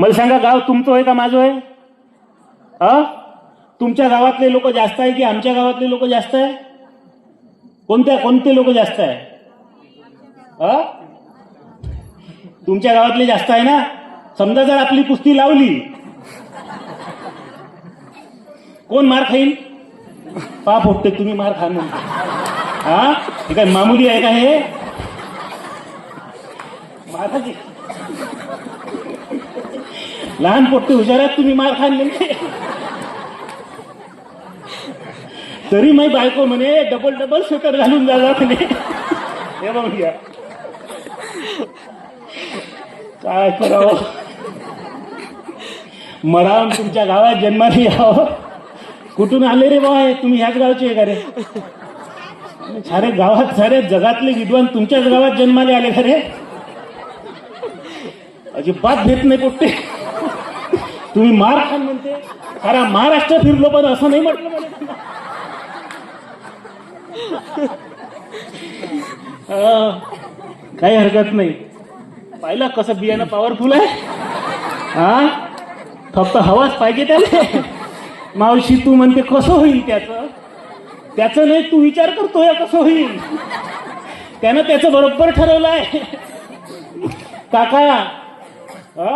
मला सांगा गाव तुमचं आहे का माझं आहे? हा तुमच्या गावातले लोक जास्त आहे की आमच्या गावातले लोक जास्त आहे? कोणत्या कोणते लोक जास्त आहे? हा तुमच्या गावातले जास्त आहे ना? समजा जर आपली कुस्ती लावली कोण मार खाईल पा फोडते तुम्ही मार खा म्हणते हा हे काय मामुली आहे का हे? मार लहान पोट्टे हुशारात तुम्ही मार खाल्ले तरी माही बायको म्हणे डबल डबल स्वेटर घालून जा म्हणे. हे बघ या काय करावं? मराम तुमच्या गावात जन्माला यावं. कुठून आले रे बाबा तुम्ही ह्याच गावचे का रे? सारे गावात सारे जगातले विद्वान तुमच्याच गावात जन्माले आले खरे अजिबात देत नाही पोट्टे. तुम्ही मार खान म्हणते. अरे महाराष्ट्र फिरलो पण असं नाही म्हटलं काही हरकत नाही. पाहिलं कसं बियाणं पॉवरफुल आहे? हा? फक्त हवाच पाहिजे त्याला. मावशी तू म्हणते कसं होईल त्याचं? त्याचं नाही तू विचार करतोय कसं होईल? त्यानं त्याचं बरोबर ठरवलं आहे काका हा